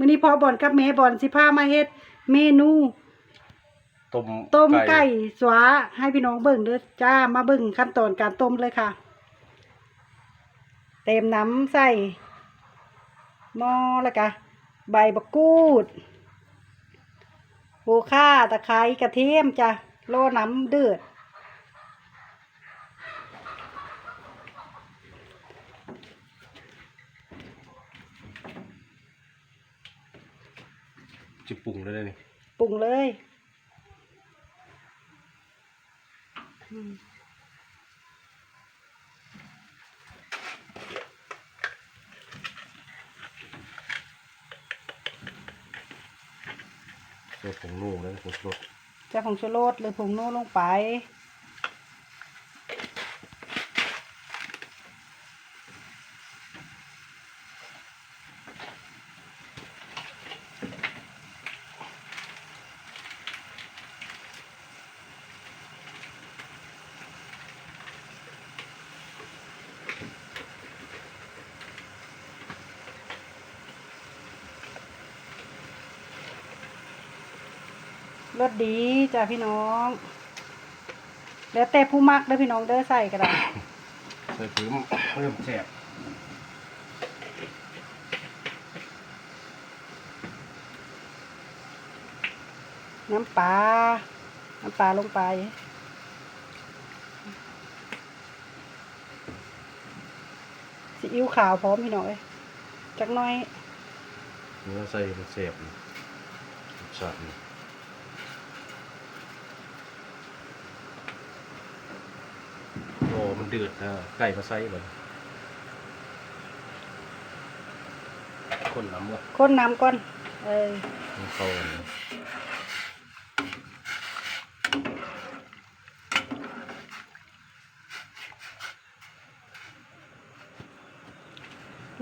มื้อนี้พอบอลกับแม่บอลสิพามาเฮ็ดเมนูต้มต้มไก่สวาให้พี่น้องเบิ่งเด้อจ้ามาเบิ่งขั้นตอนการต้มเลยค่ะ เต็มน้ำใส่หม้อแล้วก็ใบบักกูดโหข่าตะไคร้กระเทียมจ้ะโลน้ำเดือด จิปรุงได้เลยนี่ปรุงเลยอืมใส่ผงนูแล้วผงชูรสจะผงชูรสหรือผงนัวลงไป รสดีจ้ะพี่น้องแล้วแต่ผู้มักเด้อพี่น้องเด้อใส่ก็ได้ใส่ผืมเริ่มแสบน้ำปลา น้ำปลาลงไป ซีอิ๊วขาวพร้อมพี่น้องเอ้ยจักหน้อย เนื้อใส่มันแสบนี่รสชาตินี่ โอ้ มันเดือดนะไก่มาใส่บ่คนน้ำวะข้นน้ำก่อน เออมันเข้ากันนะ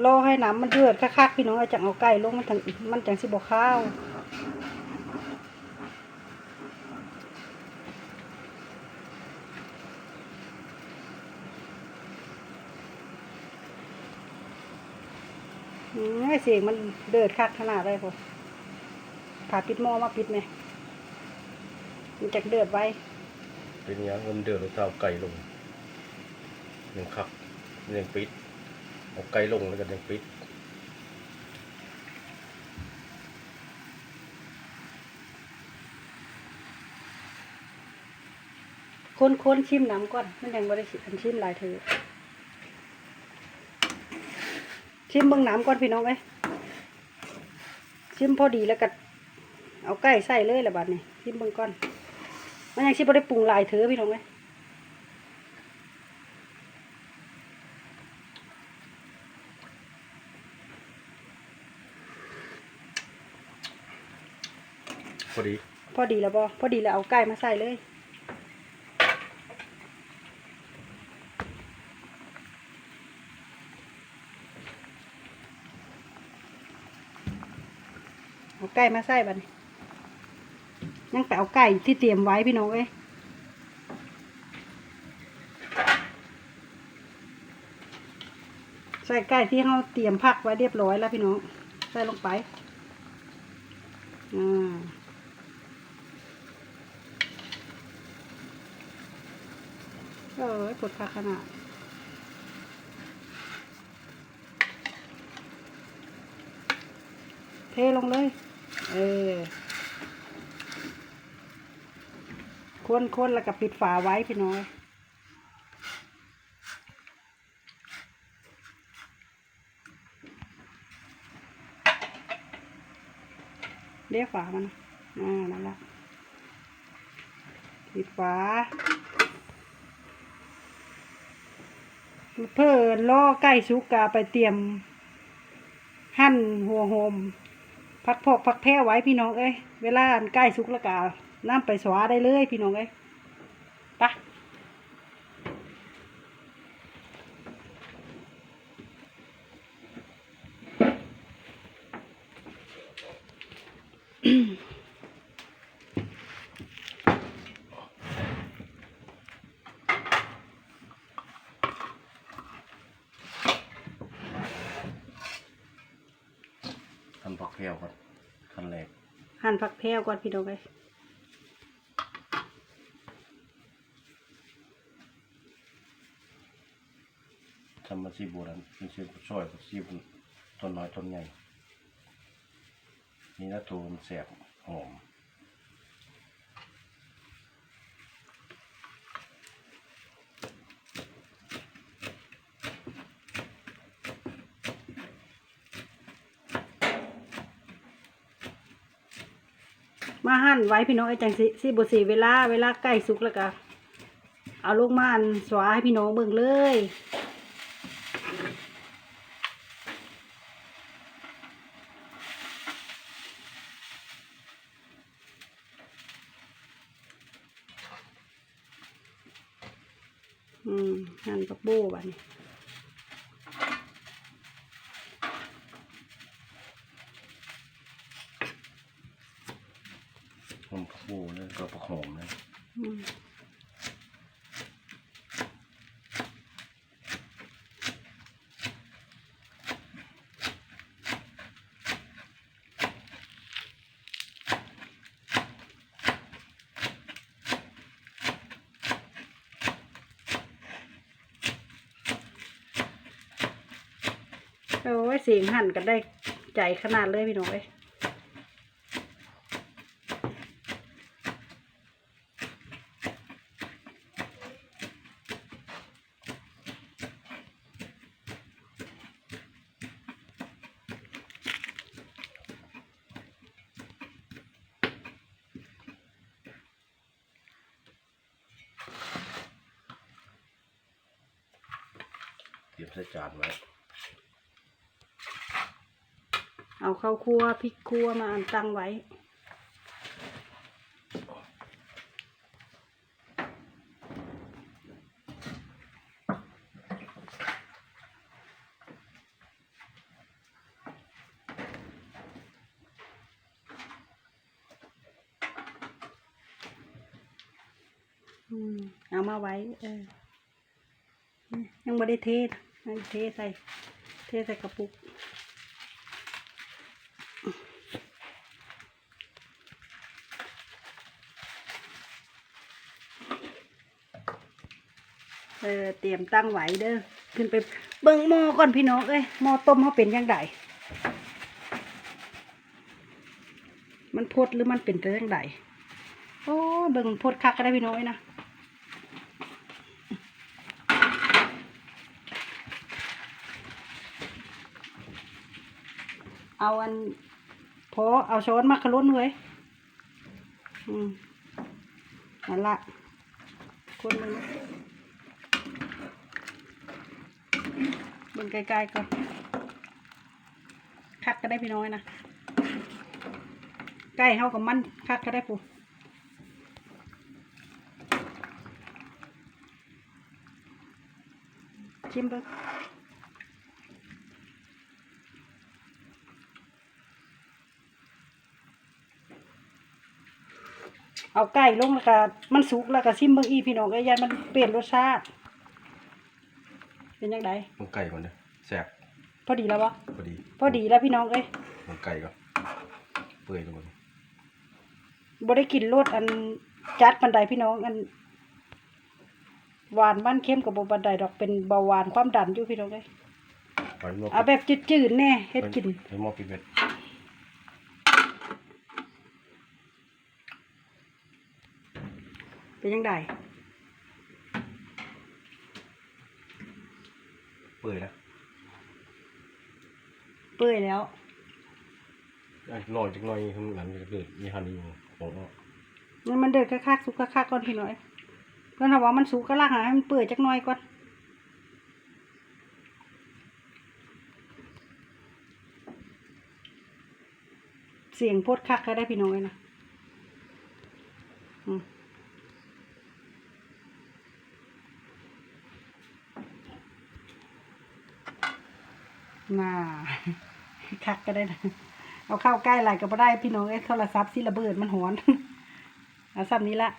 รอให้น้ำมันเดือดคักๆพี่น้องเอาจังเอาไก่ลงมันถึงมันจังสิบ่ข้าว อืมไอ้ เสียงมันเดือดคักขนาดไรพอผ่าปิดหม้อมาปิดไหมมันจะเดือดไว้ เป็นอยังมันเดือดแล้วจะเอาไก่ลงยังคักยังปิดเอาไก่ลงแล้วก็ยังปิดคนคนชิมน้ำก่อน มันยังไม่ได้ชิมชิมหลายเธอ ชิมเบิ่งน้ำก่อนพี่น้องเอ้ยชิมพอดีแล้วก็เอาไก่ใส่เลยละบัดนี้ชิมเบิ่งก่อนมันยังชิมไม่ได้ปรุงหลายเธอพี่น้องเอ้ยพอดี พอดีแล้วบอพอดีแล้วเอาไก่มาใส่เลย เอาไก่มาใส่บัดนยังไปเอาไก่ที่เตรียมไว้พี่น้องเอ้ยใส่ไก่ที่เราเตรียมพักไว้เรียบร้อยแล้วพี่น้องใส่ลงไปอ่าเออปวดขาขนาดเทลงเลย เออค้นๆแล้วก็ปิดฝาไว้พี่น้อยเรียฝามันอ่านั่นละปิดฝาเพื่อล่อไก่สุกกาไปเตรียม หั่นหัวโฮม พักพอกพักแพ้ไว้พี่น้องเอ้ยเวลาอันใกล้สุกแล้วกาน้ำไปสวาได้เลยพี่น้องเอ้ย วก่อนขั้นแรกหั่นผักแพรวก่อนพี่น้องเอ้ยทำมาซีบัวนั้นเป็นซีช่อยกับซีบต้นน้อยต้นใหญ่นี่นะตัวมันแสบหอม มาหั่นไว้พี่น้องเอ้จังสิสิบสีเวลาเวลาใกล้สุกแล้วก็เอาลงมาอันสวาให้พี่น้องเบิ่งเลยอืมหั่นปักโบ้บัดนี้ หอมผักบัวเลยก็ผัก หอมเลยอืมโอ้ยเสียงหั่นกันได้ใจขนาดเลยพี่น้องเอ้ยานไว้ เอาข้าวคั่วพริกคั่วมาอันตั้งไว้เอามาไว้ เออ ยังไม่ได้เทศ ให้เทใส่ เทใส่กระปุก เออเตรียมตั้งไหวเด้อ ขึ้นไปเบิ่งหม้อก่อนพี่น้องเอ้ยหม้อต้มเขาเป็นยังไงมันพดหรือมันเป็นจังไดโอ้เบิ่งพดคักก็ได้พี่น้อยนะ เอาอันพอเอาช้อนมาขลุ้นไว้อืมนั่นละคนหนึ่งเบิ่งไกลๆก่อนคักก็ได้พี่น้อยนะใกล้เฮากับมันคักก็ได้ปูชิมเบิ่ เอาไก่ลงแล้วก็มันสุกแล้วก็ชิมเบิ่งอีพี่น้องไอ้ยันมันเปลี่ยนรสชาติ เป็นยังไงมันไก่ก่อนเด้อแสบพอดีแล้ววะพอดีพอดีแล้วพี่น้องเอ้ยมันไก่ก่อนเปื่อยลงก่อนบ่ได้กินรสอันจัดปันใดพี่น้องอันหวานมันเค็มกับบ่ปันใดดอกเป็นเบาหวานความดันอยู่พี่น้องเอ้ยไว้หม้อเอาแบบจืดๆแน่เฮ็ดกินไว้หม้อปิดเบ็ด เป็นยังไงเปื่อยแล้วเปื่อยแล้วอะรอจักหน่อยข้างหลังจะเกิดมีฮันนี่อยู่บอกว่างั้นมันเดือดคักๆสุกคักๆก่อนพี่น้อยเพื่อนถ้าว่ามันสุกก็ลากหาให้มันเปื่อยจักหน่อยก่อนเสียงโพดคักก็ได้พี่น้อยนะอืม น่าคักก็ได้นะเอาเข้าใกล้ไหลก็บ่ได้พี่น้องเอ้ยโทรศัพท์สิระเบิดมันหอนเอาซ้ำนี้ละ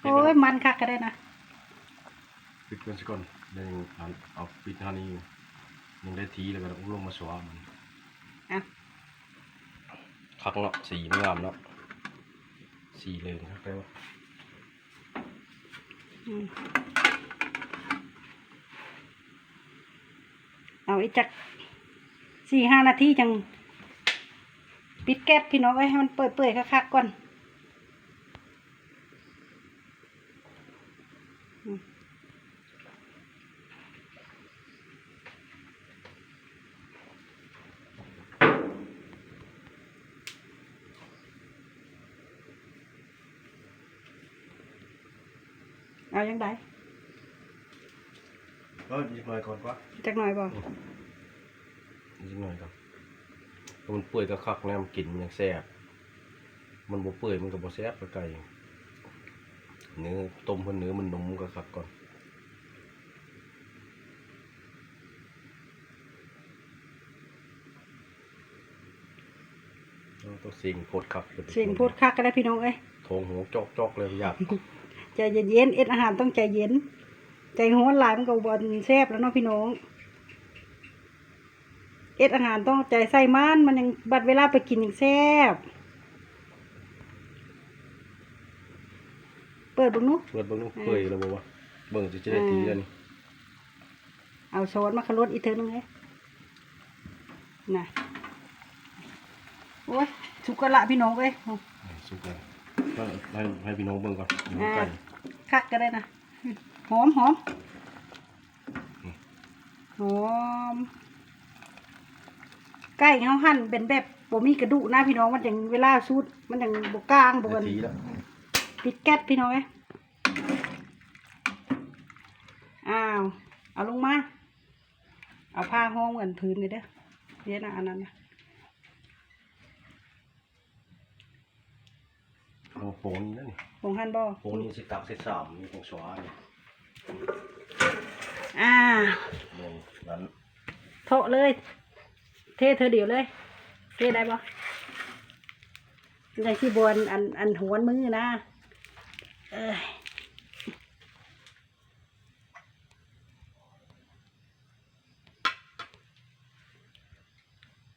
โอ้ยมันคักก็ได้นะปิดกันสักก่อนเดี๋ยวยังอันเอาปิดฮันนี่อยู่ยังได้ทีแล้วก็ลงมาสวามันอะคักเนาะสีมันงามเนาะสีเลยครับแล้วอืมเอาอีกจัก สี่ห้านาทีจัง ปิดแก๊สพี่น้องไว้ให้มันเปื่อยๆคักๆก่อนอืมเอายังไงก็ยิบหน่อยก่อนปะจักหน่อยบ่ ยิบหน่อยก่อนถ้ามันเปื่อยก็คักแน่มันกินมันยังแซ่บมันบ่เปื่อยมันก็บ่แซ่บไปไกลเนื้อต้มเพิ่นเนื้อมันนุ่มก็คักก่อนเราต้องเสียงโพดคักเสียงพูดคักก็ได้พี่น้องเอ้ยทงหัวจอกจอกๆเลยอยากใจเย็นๆเอ็ดอาหารต้องใจเย็น ใจโหนหลายมันก็บอลแซ่บแล้วเนาะพี่น้อง เอ็ดอาหารต้องใจใส่มันมันยังบัดเวลาไปกินยังแซ่บเปิดเบุ้งนุเปิดเบิ่งดูเปื่อยแล้วบ่วะเบิ่งสิจะได้ทีแล้วนี่เอาช้อนมาขลดอีกเทอนึงเลยน่ะโอ้ยสุกกะละพี่น้องเอ้ยสุกแล้วให้ให้ให้พี่น้องเบิ่งก่อนหมูไก่คักก็ได้นะหอมหอมหอม ไก่เขาหั่นเป็นแบบบ่มีกระดูกนะพี่น้องมันจังเวลาสูดมันจังบ่กลางบ่ได้กันทีแล้วปิดแก๊สพี่น้องเอ้ยอ้าวเอาลงมาเอาผ้าห้องเหมือนพื้นเลยเด้อเดี๋ยวนะอันนั้นนะเอาโปงนี่นั่นนี่ผงหั่นบ่โปงนี่สิตักสิสามมีของสวานี่อ่าลงนั้นโถะเลย เทเธอเดียวเลย เทได้บ่ได้ที่บวนอันอันหวนมือนะ เอ้ย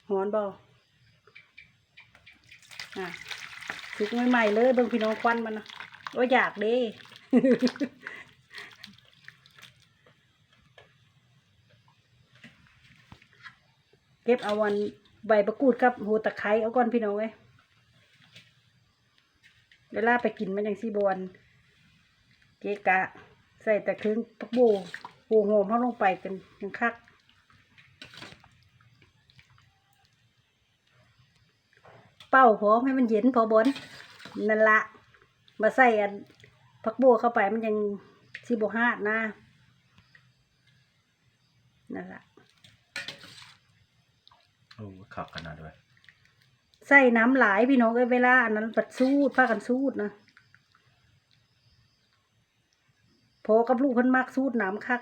หอนบ่อะสุกใหม่ๆเลยเบิ่งพี่น้องควันมันนะโอ้ยอยากเด้ เก็บเอาวันใบประกูดกับโหตะไคร้เอาก่อนพี่น้องเอ้ยเวลาไปกินมันยังซีบวนเกะกะ ใส่แต่ครึ่งปักบูปูโหมเข้าลงไปเป็นยังคักเป้าพร้อมให้มันเย็นพอบนนั่นละมาใส่อันผักบัวเข้าไปมันยังซีโบฮาดนะนั่นละ ขับขนาดด้วยใส่น้ำหลายพี่น้องเอ้ยเวลาอันนั้นปัดสูดพากันสูดนะพอกับลูกคนมากสูดน้ำคัก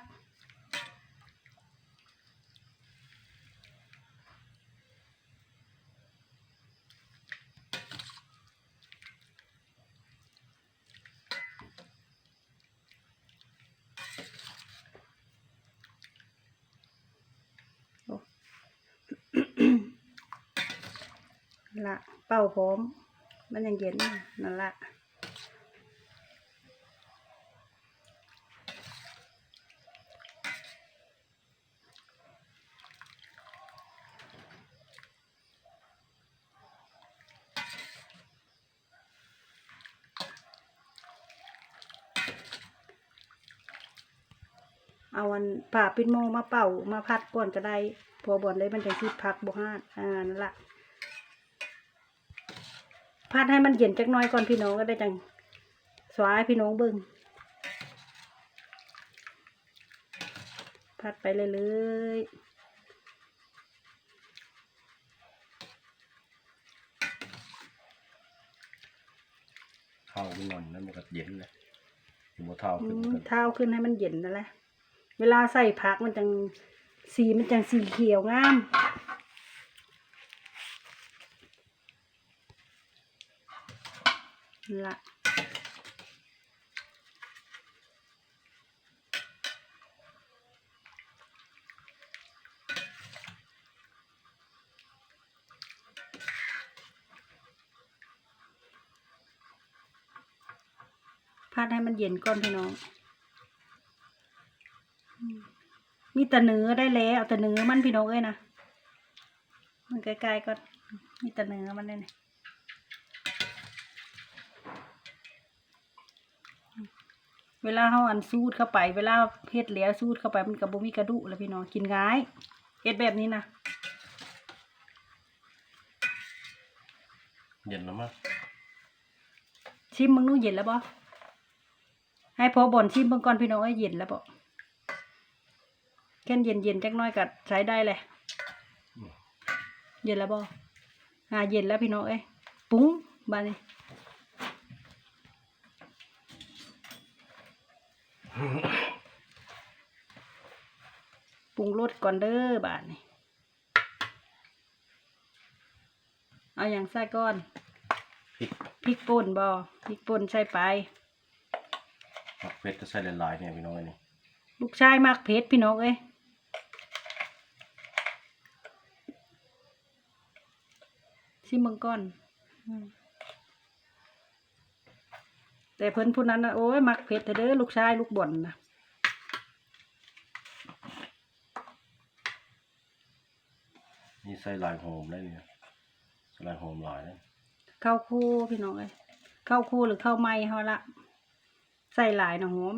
นั่น ละเป่าพร้อม มันยังเย็นนั่นละเอาอันผ่าปิดโมมาเป่ามาพัดก่อนก็ได้พอบอนเลยมันจะคิดพักบ่ฮาดอ่านั่นละ พัดให้มันเย็นจักหน้อยก่อนพี่น้องก็ได้จังสวายพี่น้องเบิ่งพัดไปเลยเลยเท้ามันนอนนั่นมันก็เย็นเลยหัวเท้าอืขึ้นมกันเท้าขึ้นให้มันเย็นนั่นแหละ เวลาใส่ผักมันจังสีมันจังสีเขียวงาม ละพัดให้มันเย็นก่อนพี่น้อง มีแต่เนื้อได้แล้วเอาแต่เนื้อมันพี่น้องเอ้ยนะ มันใกล้ๆก็มีแต่เนื้อมันเลยนะ เวลาเฮาอันซูดเข้าไป เวลาเฮ็ดแล้วซูดเข้าไปมันก็บ่มีกระดูกแล้วพี่น้องกินง่ายเฮ็ดแบบนี้นะเย็นแล้วมั้งชิมมึงนู้เย็นแล้วบ่ให้พอบ่นชิมเบิ่งก่อนพี่น้องให้เย็นแล้วบ่แค่นเย็นเย็นๆจักหน้อยก็ใช้ได้แหละเย็นแล้วบ่อ่าเย็นแล้วพี่น้องเอ้ยปุ้งบาดนี้ ปรุงรสก่อนเด้อบาดนี้เอาอย่างใส่ก่อนพริกพริกป่นบ่พริกป่นใส่ไปผักเผ็ดจะใส่หลายๆเนี่ยพี่น้องไอ้นี่ลูกชายมากเผ็ดพี่น้องเอ้ยชิมเบิ่งก่อนอืม แต่เพิ่นผู้นั้นนะโอ้ยมักเผ็ดเด้อลูกชายลูกบ่นนะนี่ใส่ลายโฮมได้เนี่ยใส่ลายโฮมหลายนะข้าวคู่พี่น้องเอ้ยข้าวคู่หรือข้าวไหม้เฮาละใส่หลายนะหอม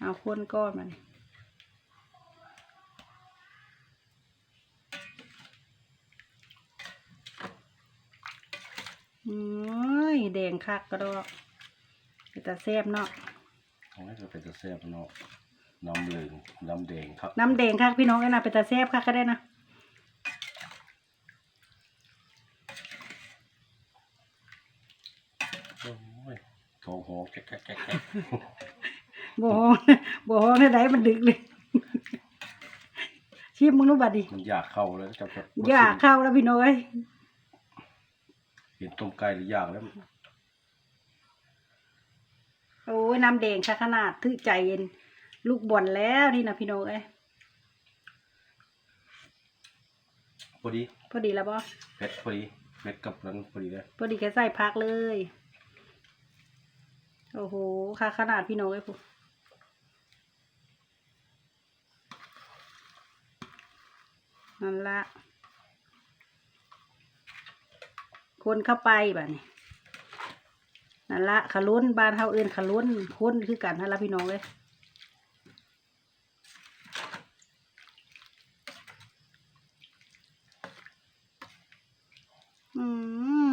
เอาคนก้อนมัน อืยแดงคักก็ดอกแต่แซ่บเนาะอันนี้ก็เป็นจะแซ่บเนาะน้ำเหลืองน้ำแดงครับน้ำแดงคักพี่น้องไอ้น่ะเป็นตาแซ่บคักก็ได้นะโอ้ยท้องหอแก๊กแก๊กแก๊กแก๊กบ่ฮ้องบ่ฮ้องได้ไหนมันดึกเลยชิมมึงรู้บัดดิมันอยากเข้าแล้วจับจับ อยากเข้าแล้วพี่น้องเอ้ย เห็นต้มไก่หรืออยากแล้วโอ้ยน้ำแดงคักขนาดถือใจเย็น ลูกบ่อนแล้วนี่นะพี่น้องเอ้ยพอดี พอดีแล้วบ่เผ็ดพอดีเผ็ดกับนั้นพอดีเลยพอดีแค่ใส่พักเลย โอ้โหคักขนาดพี่น้องเอ้ยผู้นั่นละ คนเข้าไปบ่ดนี้นั่นละขลุ้นบ้านเฮาเอื่นขลุ้นคนคือกันนั่นละพี่น้องเลยอื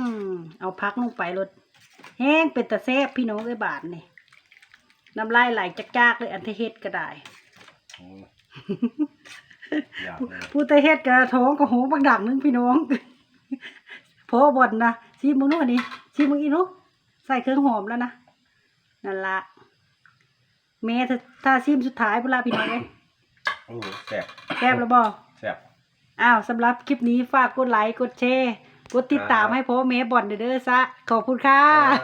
มเอาพักลงไปรถแห้งเป็นตะแซบพี่น้องเอ้ยบาทนี่น้ำลายไหลจากๆเลยอันเทเฮ็ดก็ได้โอ้ยอยากเลยผู้เตะเฮ็ดกระท้องก็โหบักดังนึงพี่น้อง พอบ่นนะซีมึงนู่นนี่ซีมึงอีนุใส่เครื่องหอมแล้วนะนั่นละแม่ถ้าถ้าซีมสุดท้ายเวลาพี่น้องเอ้ยโอ้โหแซ่บแซ่บแล้วบ่แซ่บอ้าวสำหรับคลิปนี้ฝากกดไลค์กดแชร์กดติดตามครับให้พ่อแม่บ่อนเด้อๆซะขอบคุณค่ะ